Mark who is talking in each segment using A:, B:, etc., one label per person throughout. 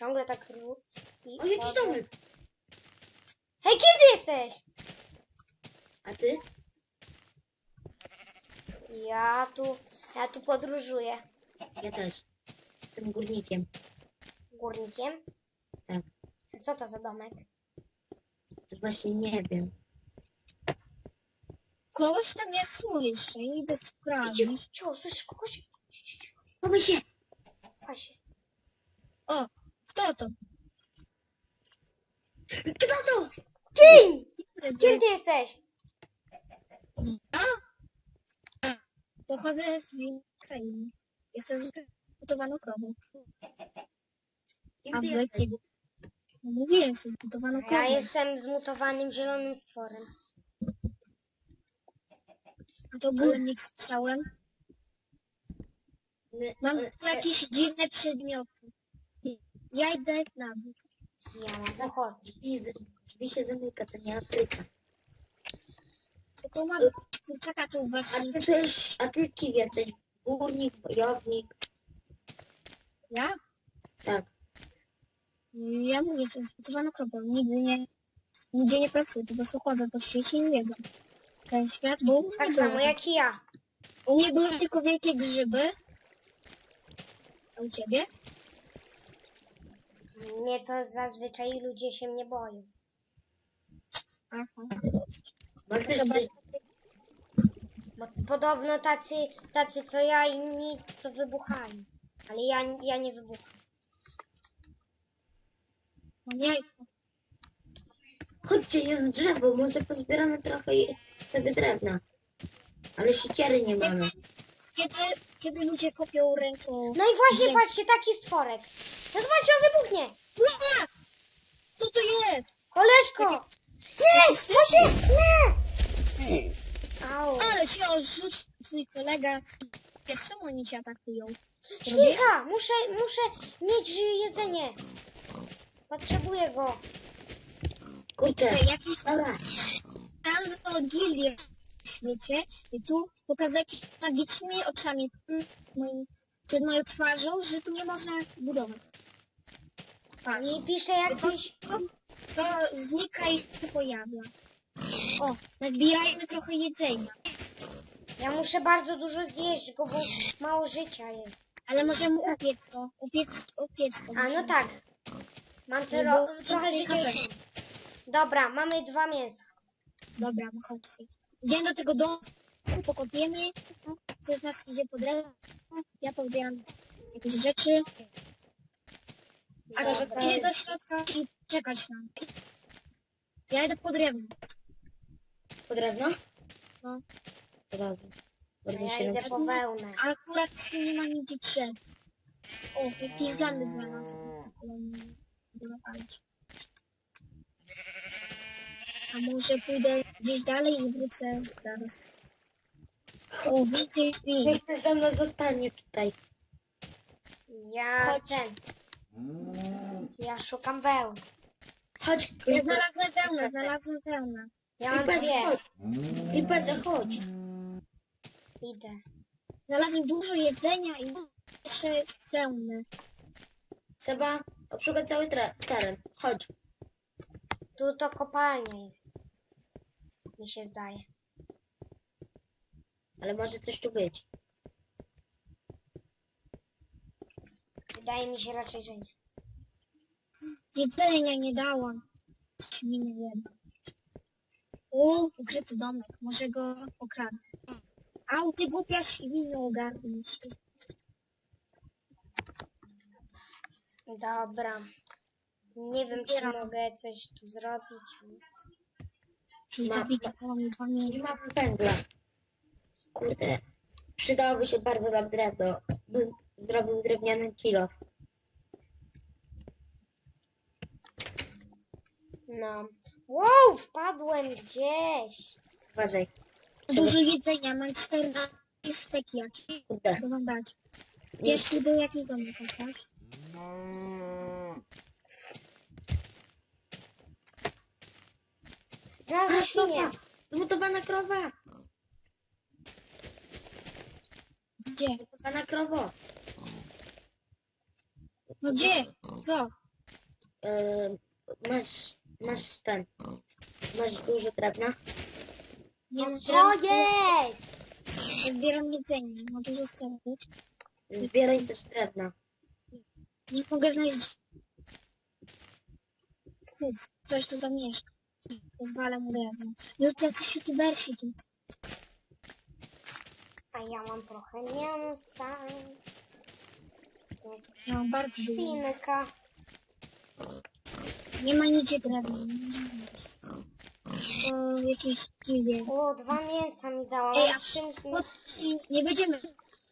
A: ciągle tak i
B: O, jakiś
A: chodzę.
B: domek.
A: Hej, kim ty jesteś?
B: A ty?
A: Ja tu, ja tu podróżuję.
B: Ja też. Tym górnikiem.
A: Górnikiem?
B: Tak.
A: A Co to za domek?
B: To właśnie nie wiem.
C: Kogoś tam nie słyszę, idę
A: Cicho,
C: sprawdzić.
A: cicho, słyszysz kogoś? Cicho, cicho, cicho.
B: Chowaj się!
A: Chodź się.
C: O, kto to?
B: Kto to?
A: Kim? Kim ty jesteś?
C: Ja? A, Pochodzę z Ukrainy. Jestem zbudowaną krową.
B: Kim
C: A
B: ty
C: wy
B: jesteś?
C: kim? No mówiłem, jestem zbudowaną
A: A Ja
C: krową.
A: jestem zmutowanym zielonym stworem.
C: A to górnik słyszałem.
B: My,
C: Mam tu jakieś dziwne przedmioty. Ja idę na dół.
A: Ja mam pochodnie.
B: Drzwi, z- drzwi się zamyka, to nie Afryka.
C: Co to ma kurczaka tu u was?
B: A ty też, a ty kim jesteś? Górnik, bojownik?
C: Ja?
B: Tak.
C: Ja mówię, jestem zbudowaną krową. Nigdy nie, nigdzie nie pracuję, po prostu chodzę po świecie i zwiedzam. Ten świat, mnie
A: Tak
C: nie
A: samo jak i ja.
C: U mnie były tylko wielkie grzyby. A u ciebie?
A: Mnie to zazwyczaj ludzie się mnie boją.
C: Aha. Dobra.
B: coś,
A: Bo podobno tacy, tacy co ja inni to wybuchają. Ale ja, ja nie wybucham.
C: Mam jajko.
B: Chodźcie, jest drzewo, może pozbieramy trochę i sobie drewna. Ale siekiery nie mamy.
C: Kiedy, kiedy ludzie kopią ręką...
A: No i właśnie, patrzcie, taki stworek. No zobaczcie, on wybuchnie.
C: Nie! Co to jest?
A: Koleżko! Nie! Proszę! Nie! Au.
C: Ale się odrzucił twój kolega. z- Wiesz, czemu oni cię atakują?
A: Chwilka! Muszę, muszę mieć jedzenie. Potrzebuję go.
B: Kurczę,
C: Jakiś
B: dobra.
C: tam to gildię w świecie i tu jakimiś magicznymi oczami moim, przed moją twarzą, że tu nie można budować.
A: I pisze jakiś...
C: To, to znika i się pojawia. O, nazbierajmy trochę jedzenia.
A: Ja muszę bardzo dużo zjeść go, bo mało życia jest.
C: Ale możemy upiec to. Upiec, upiec to.
A: A no tak. Mam tero,
C: było
A: trochę życia. Dobra, mamy dwa mięsa.
C: Dobra, no chodźcie. Idziemy do tego domu, pokopiemy. No, ktoś z nas idzie po drewno. Ja pozbieram jakieś rzeczy. A
A: Dobra.
C: ktoś idzie do środka i czekać nam. Ja idę po drewno.
B: Po drewno?
C: No.
B: To Dobrze.
A: A
B: Bardzo
A: ja
B: się
A: idę po wełnę.
C: A akurat tu nie ma nigdzie drzew. O, jakiś zamek znalazłem. Ale nie. A może pójdę gdzieś dalej i wrócę zaraz. O, więcej świn.
B: Niech ty ze mną zostanie tutaj.
A: Ja
B: Chodź.
A: ten. Ja szukam wełny.
B: Chodź,
C: Ja
B: Creeper.
C: znalazłem wełnę, znalazłem wełnę.
A: Ja mam
B: Creeperze,
A: dwie.
B: chodź. Creeperze, chodź.
A: Idę.
C: Znalazłem dużo jedzenia i jeszcze wełnę.
B: Trzeba obszukać cały teren. Chodź.
A: Tu to kopalnia jest. Mi się zdaje.
B: Ale może coś tu być.
A: Wydaje mi się raczej, że nie.
C: Jedzenia nie dałam. Świnie jedna. O, ukryty domek. Może go okradnę. Au, ty głupia świnio ogarnij się.
A: Dobra. Nie wiem, czy
C: Zbieram.
A: mogę coś tu zrobić.
C: Czyli
B: Ma-
C: zabita koło mnie dwa
B: Nie mamy węgla. Kurde. Przydałoby się bardzo nam drewno. Bym zrobił drewniany kilo.
A: No. Wow, wpadłem gdzieś.
B: Uważaj.
C: Dużo jedzenia, mam 14 steki jakieś.
B: Kurde.
C: To wam dać.
B: Nie,
C: Wiesz, idę jakiś domek kopać?
A: Znalazłem świnię.
B: krowa! Zmutowana krowa!
C: Gdzie?
B: Zmutowana krowo!
C: No gdzie? Co?
B: E, masz, masz ten. Masz dużo drewna?
C: Nie mam
A: Co
C: drewna,
A: jest?
C: Ja zbieram jedzenie, mam dużo sterków.
B: Zbieraj też drewna.
C: Nie mogę znaleźć... Nic, ktoś tu zamieszka. Pozwala mu drewno. No jacyś youtubersi tu.
A: A ja mam trochę mięsa.
C: Ja mam bardzo dużo. Nie ma nigdzie drewna. O, jakieś gildie.
A: O, dwa mięsa mi dała.
C: Ej, a-
A: trzy...
C: Bo i nie będziemy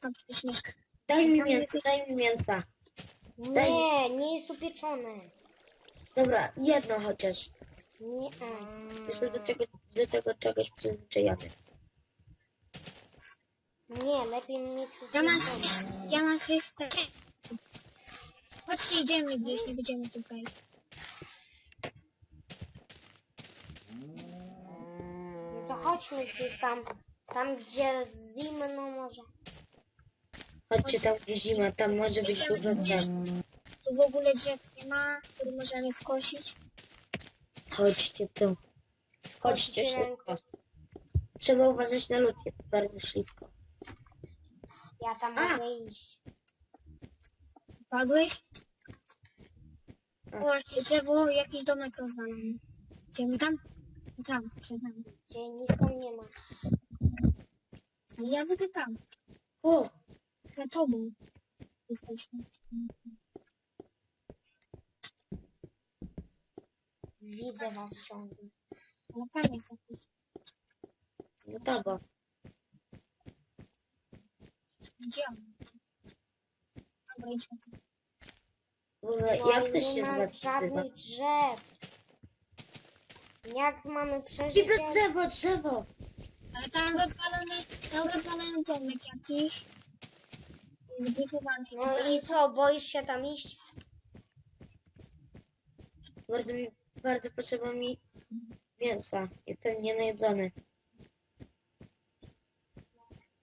C: tam przecież mieszkać.
B: Daj mi mięso, daj mi mięsa.
A: Nie, nie jest upieczone.
B: Dobra, jedno chociaż.
A: Nie.
B: Jestem do tego, do tego czegoś przyzwyczajony.
A: Nie, lepiej mieć
C: Ja mam ja mam sześć sterków. Chodźcie, idziemy gdzieś, nie będziemy tutaj.
A: No to chodźmy gdzieś tam. Tam gdzie zimno może.
B: Chodźcie tam gdzie zima, tam może być dużo drzew.
C: Tu w ogóle drzew nie ma, który możemy skosić.
B: Chodźcie tu. Chodźcie
A: ręką.
B: szybko. Trzeba uważać na jest bardzo ślisko.
A: Ja tam
B: A.
A: mogę iść.
C: Padłeś? O, jakieś drzewo, jakiś domek rozwalony. Idziemy tam? No tam, przed nami.
A: Gdzie nic tam nie ma.
C: Ja widzę tam,
B: O,
C: za tobą. Jesteśmy.
A: Widzę was ciągle.
C: Ale tam jest jakiś.
B: za tobą.
C: Gdzie on? Dobra, idźmy tam.
B: W ogóle,
A: No
B: jak
A: i
B: to
A: nie
B: się
A: ma
B: nazywa?
A: żadnych drzew. Jak mamy przeżyć? Jak-
B: drzewo, drzewo!
C: Ale tam rozwalony, tam rozwalony domek jakiś. Zbryfowany.
A: No i co, boisz się tam iść?
B: Bardzo mi, bardzo potrzeba mi mięsa. Jestem nienajedzony.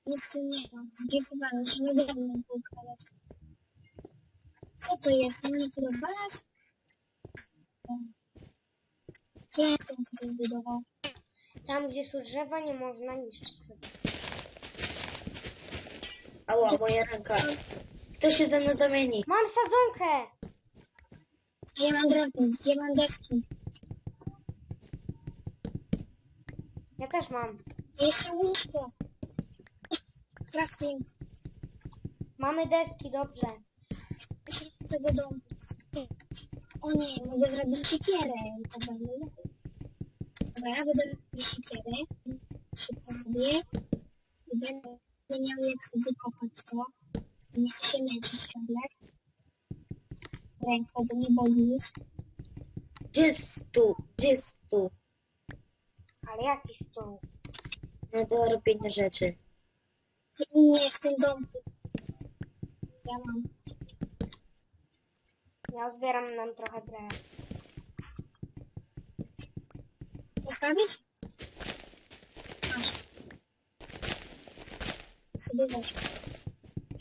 C: Nic tu nie ma. Zbryfowany, musimy drewno poukładać. Co to jest? Może tu rozwalasz? Kim ten tutaj zbudował?
A: Tam, gdzie są drzewa, nie można niszczyć.
B: Ała, moja ręka. Kto się ze mną zamieni?
A: Mam sadzonkę!
C: A ja mam drewno, ja mam deski.
A: Ja też mam.
C: Jeszcze łóżko. Crafting.
A: Mamy deski, dobrze.
C: Tego domu. O nie, mogę zrobić siekierę. Dobra, ja będę robić siekierę. Szybko sobie. I będę miał jak wykopać to. Nie chcę się męczyć ciągle. Ręką, bo mnie boli już.
B: Gdzie jest tu? Gdzie jest tu?
A: Ale jaki stół?
B: No do robienia rzeczy.
C: Nie, w tym domku. Ja mam.
A: Ja zbieram nam trochę drewna.
C: Postawić? Masz. Sobie weź.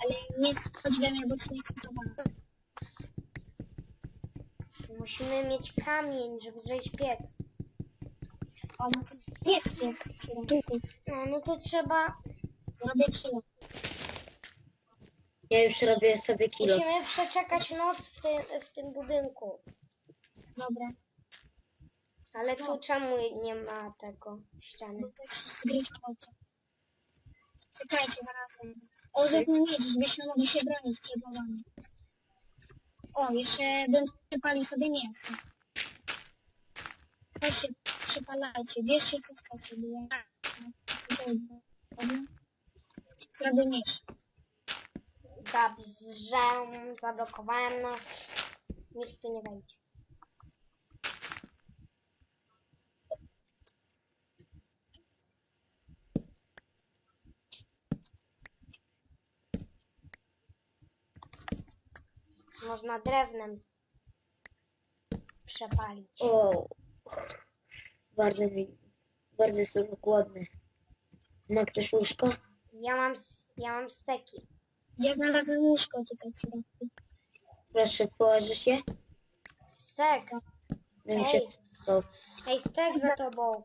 C: Ale nie nie chcę zobaczyć.
A: Musimy mieć kamień, żeby zrobić piec.
C: O, no to jest pies w środku.
A: No, no to trzeba...
C: Zrobię kilo.
B: Ja już robię sobie kilo.
A: Musimy przeczekać noc w tym, w tym budynku.
C: Dobra.
A: Ale tu czemu nie ma tego ściany?
C: Bo to jest zgrywką to. Czekajcie, zaraz wejdę. O, żeby mieć, żebyśmy mogli się bronić przed wami. O, jeszcze bym przypalił sobie mięso. Też się przypalajcie, bierzcie co chcecie, bo ja? Zrobię miecz.
A: Dobrze, zablokowałem nas. Nikt tu nie wejdzie. Można drewnem przepalić.
B: O, bardzo mi, bardzo jestem głodny. Ma ktoś łóżko?
A: Ja mam, s- ja mam steki.
C: Ja znalazłem łóżko tutaj w środku.
B: Proszę, położysz je?
A: Stek.
B: Bym
A: Ej.
B: się wstał.
A: Ej, stek za tobą.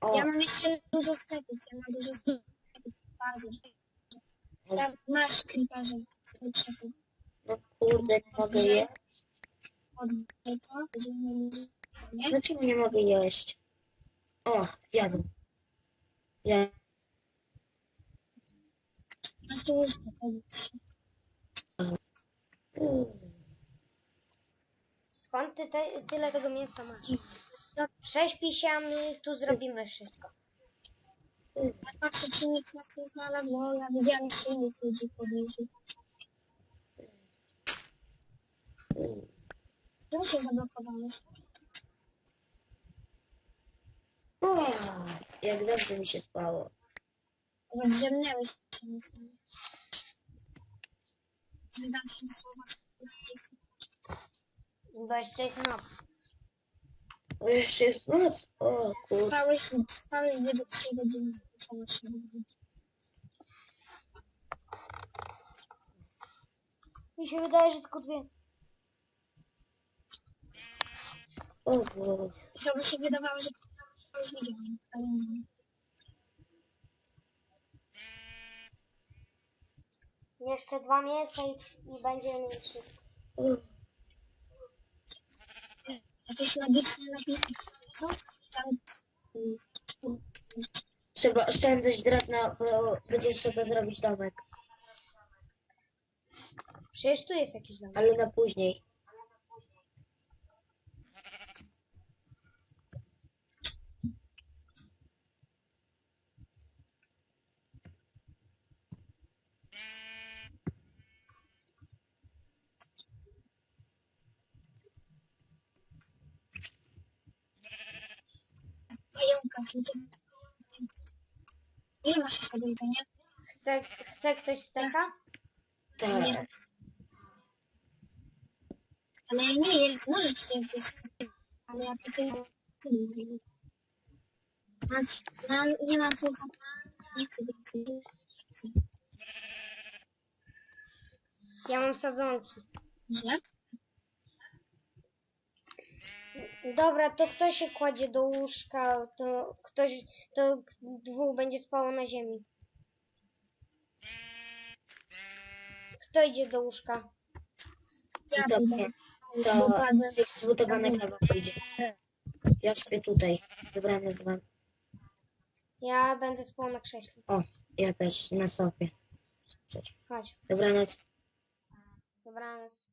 B: O,
C: Ja mam jeszcze dużo steków, ja mam dużo steków. Bardzo. Tam masz creeperze. sobie przed tym.
B: no kurde, nie mogę jeść.
C: Oddaj to, będziemy mieli... Nie?
B: Dlaczego nie mogę jeść? O, zjadłem. Ja,
C: Masz powiedz się.
A: Skąd ty te, tyle tego mięsa masz? Prześpij się, a my tu zrobimy wszystko.
C: Ja patrzę, czy nikt nas nie znalazł, bo ja widziałam jeszcze innych ludzi w pobliżu. Czemu się zablokowałeś?
B: o, jak dobrze mi się spało.
C: Zdrzemnęłeś się nie Zdam się na słowa.
A: Bo jeszcze jest noc.
B: O, jeszcze jest noc. O, kurde.
C: Spałeś, spałeś 2 do 3 godziny.
A: Mi się wydaje, że tylko dwie.
B: O, o,
C: I chyba się wydawało, że ale nie.
A: Jeszcze dwa mięsa i, i będziemy mieli wszystko.
C: Jakieś magiczne napisy. Co? Tam...
B: Trzeba oszczędzać drewna, bo będzie trzeba zrobić domek.
A: Przecież tu jest jakiś dom.
B: Ale na później.
C: Pająka, klucze. Ile masz jeszcze do jedzenia?
A: Chce, chce ktoś steka?
B: Tak.
C: Nie. Ale nie jest, możesz przecież zjeść. Ale ja chcę... Mam, mam, nie mam słucha. Nie chcę więcej. Nie chcę.
A: Ja mam sadzonki.
C: Że?
A: Dobra, to kto się kładzie do łóżka, to ktoś, to dwóch będzie spało na ziemi. Kto idzie do łóżka?
C: Ja Bo padłem.
B: zbudowana krawa pójdzie. Ja śpię tutaj. Dobranoc wam.
A: Ja będę spał na krześle.
B: O, ja też na sofie.
A: Chodź,
B: Dobranoc.
A: dobranoc.